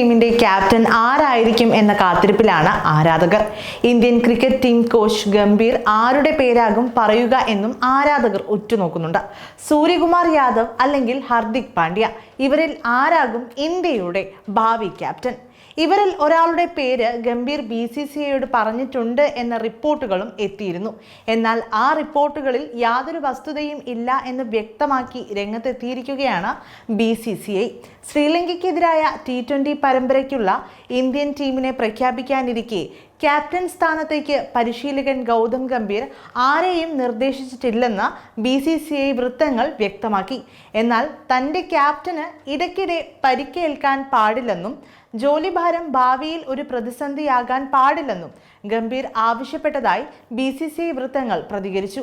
ടീമിന്റെ ക്യാപ്റ്റൻ ആരായിരിക്കും എന്ന കാത്തിരിപ്പിലാണ് ആരാധകർ. Indian cricket team coach Gambhir ആരുടെ പേരാകും പറയുക എന്നും ആരാധകർ ഉറ്റുനോക്കുന്നുണ്ട്. സൂര്യകുമാർ യാദവ് അല്ലെങ്കിൽ ഹർദിക് പാണ്ഡ്യ. ഇവരിൽ ആരാകും ഇന്ത്യയുടെ ഭാവി ക്യാപ്റ്റൻ? ഇവരിൽ ഒരാളുടെ പേര് ഗംഭീർ ബി സി സി ഐയോട് പറഞ്ഞിട്ടുണ്ട് എന്ന റിപ്പോർട്ടുകളും എത്തിയിരുന്നു. എന്നാൽ ആ റിപ്പോർട്ടുകളിൽ യാതൊരു വസ്തുതയും ഇല്ല എന്ന് വ്യക്തമാക്കി രംഗത്തെത്തിയിരിക്കുകയാണ് ബി സി സി ഐ. ശ്രീലങ്കയ്ക്കെതിരായ ടി ട്വന്റി പരമ്പരയ്ക്കുള്ള ഇന്ത്യൻ ടീമിനെ പ്രഖ്യാപിക്കാനിരിക്കെ ക്യാപ്റ്റൻ സ്ഥാനത്തേക്ക് പരിശീലകൻ ഗൗതം ഗംഭീർ ആരെയും നിർദ്ദേശിച്ചിട്ടില്ലെന്ന് ബി സി സി ഐ വൃത്തങ്ങൾ വ്യക്തമാക്കി. എന്നാൽ തന്റെ ക്യാപ്റ്റന് ഇടയ്ക്കിടെ പരിക്കേൽക്കാൻ പാടില്ലെന്നും ജോലിഭാരം ഭാവിയിൽ ഒരു പ്രതിസന്ധിയാകാൻ പാടില്ലെന്നും ഗംഭീർ ആവശ്യപ്പെട്ടതായി ബി സി സി ഐ വൃത്തങ്ങൾ പ്രതികരിച്ചു.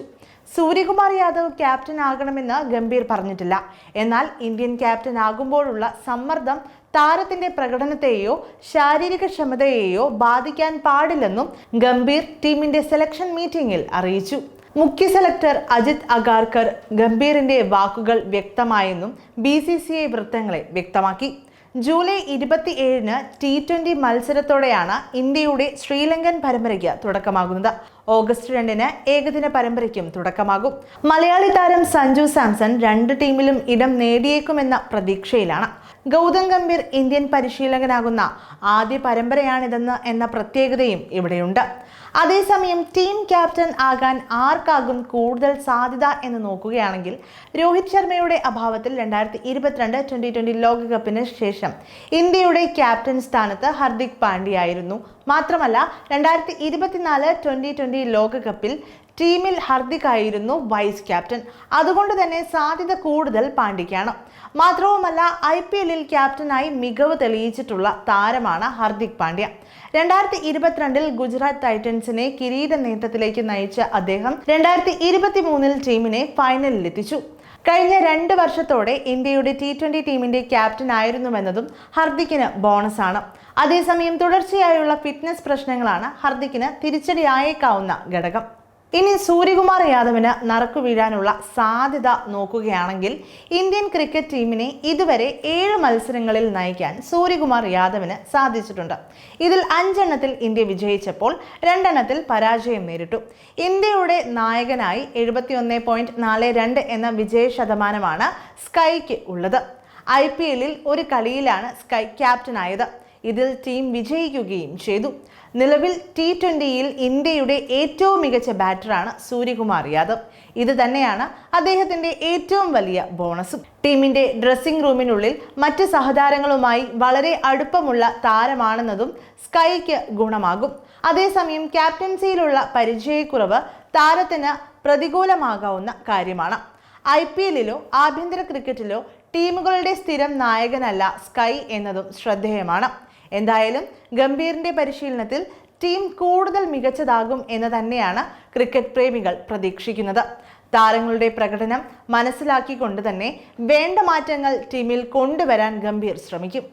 സൂര്യകുമാർ യാദവ് ക്യാപ്റ്റൻ ആകണമെന്ന് ഗംഭീർ പറഞ്ഞിട്ടില്ല. എന്നാൽ ഇന്ത്യൻ ക്യാപ്റ്റൻ ആകുമ്പോഴുള്ള സമ്മർദ്ദം താരത്തിന്റെ പ്രകടനത്തെയോ ശാരീരിക ക്ഷമതയെയോ ബാധിക്കാൻ പാടില്ലെന്നും ഗംഭീർ ടീമിന്റെ സെലക്ഷൻ മീറ്റിംഗിൽ അറിയിച്ചു. മുഖ്യ സെലക്ടർ അജിത് അഗാർക്കർ ഗംഭീറിന്റെ വാക്കുകൾ വ്യക്തമായെന്നും ബി സി സി ഐ വൃത്തങ്ങളെ വ്യക്തമാക്കി. ജൂലൈ ഇരുപത്തി ഏഴിന് ടി ട്വന്റി മത്സരത്തോടെയാണ് ഇന്ത്യയുടെ ശ്രീലങ്കൻ പരമ്പരയ്ക്ക് തുടക്കമാകുന്നത്. ഓഗസ്റ്റ് രണ്ടിന് ഏകദിന പരമ്പരയ്ക്കും തുടക്കമാകും. മലയാളി താരം സഞ്ജു സാംസൺ രണ്ട് ടീമിലും ഇടം നേടിയേക്കുമെന്ന പ്രതീക്ഷയിലാണ്. ഗൗതം ഗംഭീർ ഇന്ത്യൻ പരിശീലകനാകുന്ന ആദ്യ പരമ്പരയാണിതെന്ന് എന്ന പ്രത്യേകതയും ഇവിടെയുണ്ട്. അതേസമയം ടീം ക്യാപ്റ്റൻ ആകാൻ ആർക്കാകും കൂടുതൽ സാധ്യത എന്ന് നോക്കുകയാണെങ്കിൽ രോഹിത് ശർമ്മയുടെ അഭാവത്തിൽ രണ്ടായിരത്തി ഇരുപത്തിരണ്ട് ട്വന്റി ട്വന്റി ലോകകപ്പിന് ശേഷം ഇന്ത്യയുടെ ക്യാപ്റ്റൻ സ്ഥാനത്ത് ഹർദിക് പാണ്ഡ്യയായിരുന്നു മാത്രമല്ല രണ്ടായിരത്തി ഇരുപത്തിനാല് ട്വന്റി ട്വന്റി ലോകകപ്പിൽ ടീമിൽ ഹർദിക് ആയിരുന്നു വൈസ് ക്യാപ്റ്റൻ. അതുകൊണ്ട് തന്നെ സാധ്യത കൂടുതൽ പാണ്ഡ്യയ്ക്കാണ്. മാത്രവുമല്ല ഐ പി എല്ലിൽ ക്യാപ്റ്റനായി മികവ് തെളിയിച്ചിട്ടുള്ള താരമാണ് ഹർദിക് പാണ്ഡ്യ. രണ്ടായിരത്തി ഇരുപത്തിരണ്ടിൽ ഗുജറാത്ത് ടൈറ്റൻസിനെ കിരീട നേട്ടത്തിലേക്ക് നയിച്ച അദ്ദേഹം രണ്ടായിരത്തി ഇരുപത്തി മൂന്നിൽ ടീമിനെ ഫൈനലിലെത്തിച്ചു. കഴിഞ്ഞ രണ്ട് വർഷത്തോടെ ഇന്ത്യയുടെ ടി ടീമിന്റെ ക്യാപ്റ്റൻ ആയിരുന്നുവെന്നതും ഹർദിക്കിന് ബോണസാണ്. അതേസമയം തുടർച്ചയായുള്ള ഫിറ്റ്നസ് പ്രശ്നങ്ങളാണ് ഹർദിക്കിന് തിരിച്ചടിയായേക്കാവുന്ന ഘടകം. ഇനി സൂര്യകുമാർ യാദവിന് നറുക്കു വീഴാനുള്ള സാധ്യത നോക്കുകയാണെങ്കിൽ ഇന്ത്യൻ ക്രിക്കറ്റ് ടീമിനെ ഇതുവരെ ഏഴ് മത്സരങ്ങളിൽ നയിക്കാൻ സൂര്യകുമാർ യാദവിന് സാധിച്ചിട്ടുണ്ട്. ഇതിൽ അഞ്ചെണ്ണത്തിൽ ഇന്ത്യ വിജയിച്ചപ്പോൾ രണ്ടെണ്ണത്തിൽ പരാജയം നേരിട്ടു. ഇന്ത്യയുടെ നായകനായി എഴുപത്തിയൊന്ന് പോയിന്റ് നാല് രണ്ട് എന്ന വിജയ ശതമാനമാണ് സ്കൈക്ക് ഉള്ളത്. ഐ പി എല്ലിൽ ഒരു കളിയിലാണ് സ്കൈ ക്യാപ്റ്റനായത്. ഇതിൽ ടീം വിജയിക്കുകയും ചെയ്തു. നിലവിൽ ടി ട്വന്റിയിൽ ഇന്ത്യയുടെ ഏറ്റവും മികച്ച ബാറ്ററാണ് സൂര്യകുമാർ യാദവ്. ഇത് തന്നെയാണ് അദ്ദേഹത്തിന്റെ ഏറ്റവും വലിയ ബോണസും. ടീമിന്റെ ഡ്രസ്സിംഗ് റൂമിനുള്ളിൽ മറ്റ് സഹതാരങ്ങളുമായി വളരെ അടുപ്പമുള്ള താരമാണെന്നതും സ്കൈക്ക് ഗുണമാകും. അതേസമയം ക്യാപ്റ്റൻസിയിലുള്ള പരിചയക്കുറവ് താരത്തിന് പ്രതികൂലമാകാവുന്ന കാര്യമാണ്. ഐ പി എല്ലിലോ ആഭ്യന്തര ക്രിക്കറ്റിലോ ടീമുകളുടെ സ്ഥിരം നായകനല്ല സ്കൈ എന്നതും ശ്രദ്ധേയമാണ്. എന്തായാലും ഗംഭീറിന്റെ പരിശീലനത്തിൽ ടീം കൂടുതൽ മികച്ചതാകും എന്ന് തന്നെയാണ് ക്രിക്കറ്റ് പ്രേമികൾ പ്രതീക്ഷിക്കുന്നത്. താരങ്ങളുടെ പ്രകടനം മനസ്സിലാക്കിക്കൊണ്ട് തന്നെ വേണ്ട മാറ്റങ്ങൾ ടീമിൽ കൊണ്ടുവരാൻ ഗംഭീർ ശ്രമിക്കും.